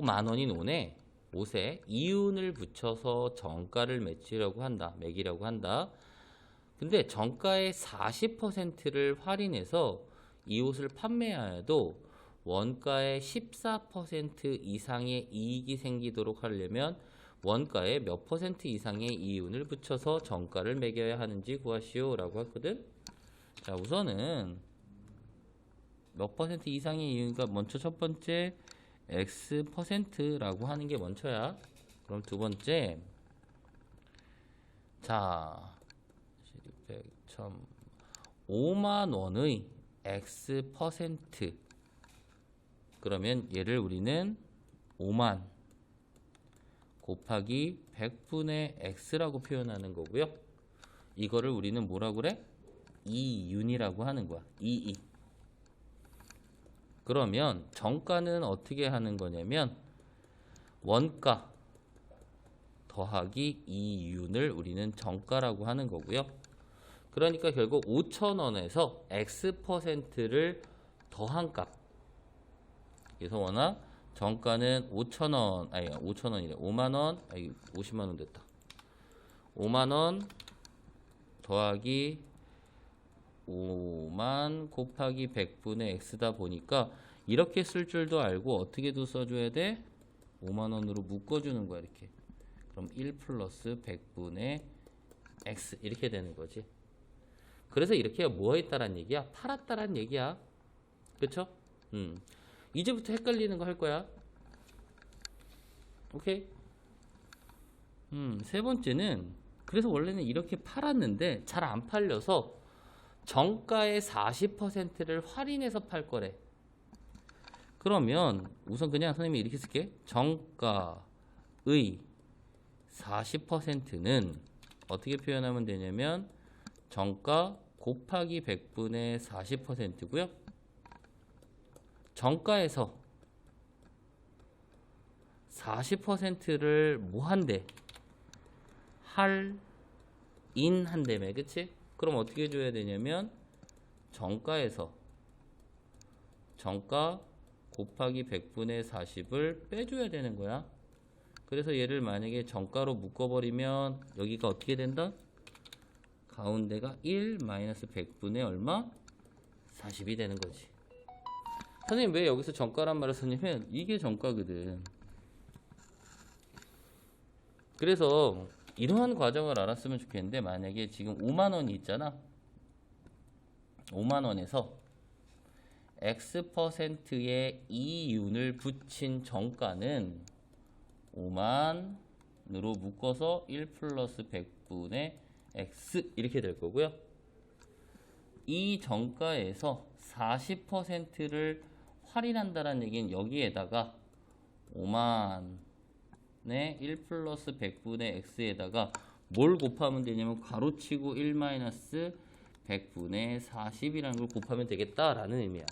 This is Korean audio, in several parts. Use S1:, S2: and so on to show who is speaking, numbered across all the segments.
S1: 5만 원인 옷에 옷에 이윤을 붙여서 정가를 매치라고 한다. 매기라고 한다. 근데 정가의 40%를 할인해서 이 옷을 판매하여도 원가의 14% 이상의 이익이 생기도록 하려면 원가의 몇 퍼센트 이상의 이윤을 붙여서 정가를 매겨야 하는지 구하시오라고 했거든. 자, 우선은 몇 퍼센트 이상의 이윤가 먼저 첫 번째 x 퍼센트라고 하는 게 먼저야. 그럼 두 번째 자 600, 1000 5만 원의 x 퍼센트 그러면 얘를 우리는 5만 곱하기 100분의 x라고 표현하는 거고요. 이거를 우리는 뭐라고 그래? 이윤이라고 하는 거야. 이이. 그러면 정가는 어떻게 하는 거냐면 원가 더하기 이윤을 우리는 정가라고 하는 거고요. 그러니까 결국 5,000원에서 X%를 더한 값. 그래서 워낙 정가는 5,000원, 아니 5,000원이래. 5만 원, 아니 50만 원 됐다. 5만 원 더하기 5만 곱하기 100분의 x다 보니까 이렇게 쓸 줄도 알고 어떻게도 써줘야 돼? 5만 원으로 묶어주는 거야 이렇게. 그럼 1 플러스 100분의 x 이렇게 되는 거지. 그래서 이렇게 뭐 했다란 얘기야? 팔았다란 얘기야. 그쵸? 음. 이제부터 헷갈리는 거 할 거야. 오케이? 음, 세 번째는 그래서 원래는 이렇게 팔았는데 잘 안 팔려서 정가의 40%를 할인해서 팔 거래. 그러면 우선 그냥 선생님이 이렇게 쓸게. 정가의 40%는 어떻게 표현하면 되냐면 정가 곱하기 100분의 40%고요. 정가에서 40%를 뭐 한대? 할인 한대매 그치? 그럼 어떻게 줘야 되냐면 정가에서 정가 곱하기 100분의 40을 빼줘야 되는 거야. 그래서 얘를 만약에 정가로 묶어버리면 여기가 어떻게 된다? 가운데가 1 마이너스 100분의 얼마? 40이 되는 거지. 선생님 왜 여기서 정가란 말을 썼냐면 이게 정가거든. 그래서 이러한 과정을 알았으면 좋겠는데 만약에 지금 5만 원이 있잖아. 5만 원에서 X%의 이윤을 붙인 정가는 5만으로 묶어서 1 플러스 100분의 X 이렇게 될 거고요. 이 정가에서 40%를 할인한다는 얘기는 여기에다가 5만 의1 플러스 100분의 x에다가 뭘 곱하면 되냐면 가로치고 1 마이너스 100분의 40이라는 걸 곱하면 되겠다라는 의미야.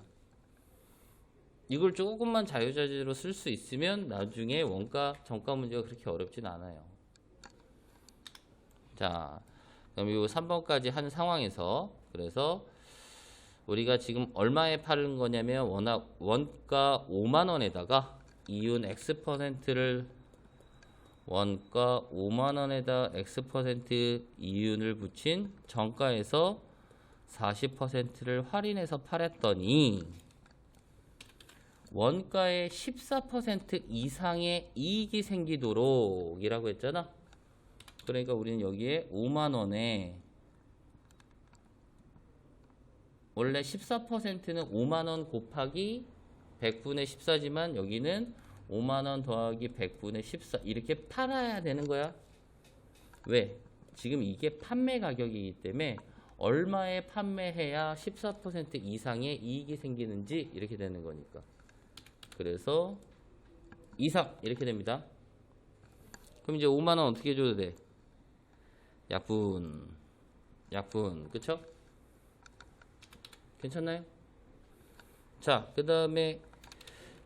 S1: 이걸 조금만 자유자재로 쓸 수 있으면 나중에 원가 정가 문제가 그렇게 어렵진 않아요. 자, 그럼 이 3번까지 한 상황에서 그래서 우리가 지금 얼마에 파는 거냐면 워낙 원가 5만 원에다가 이윤 X%를 원가 5만 원에다 X% 이윤을 붙인 정가에서 40%를 할인해서 팔았더니 원가의 14% 이상의 이익이 생기도록 이라고 했잖아. 그러니까 우리는 여기에 5만 원에 원래 14%는 5만원 곱하기 100분의 14지만 여기는 5만원 더하기 100분의 14 이렇게 팔아야 되는 거야. 왜? 지금 이게 판매 가격이기 때문에 얼마에 판매해야 14% 이상의 이익이 생기는지 이렇게 되는 거니까. 그래서 이상 이렇게 됩니다. 그럼 이제 5만원 어떻게 줘도 돼? 약분 약분 그쵸? 괜찮나요? 자, 그 다음에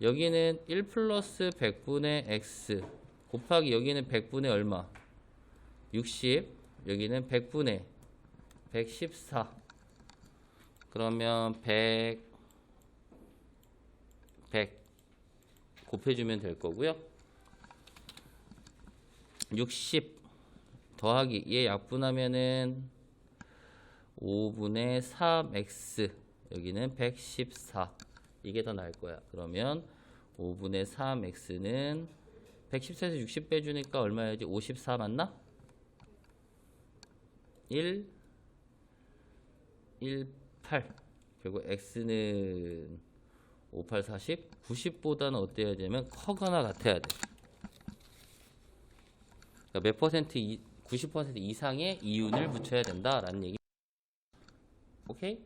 S1: 여기는 1 플러스 100분의 x 곱하기 여기는 100분의 얼마? 60 여기는 100분의 114 그러면 100 100 곱해주면 될 거고요. 60 더하기 얘 약분하면은 5분의 3x 여기는 114 이게 더 나을 거야. 그러면 5분의 3x는 114에서 60 빼주니까 얼마야지? 54 맞나? 1 1 8 결국 x는 58 40 90보다는 어때야 되냐면 커거나 같아야 돼. 그러니까 몇 퍼센트 이, 90% 이상의 이윤을 붙여야 된다라는 얘기. 오케이?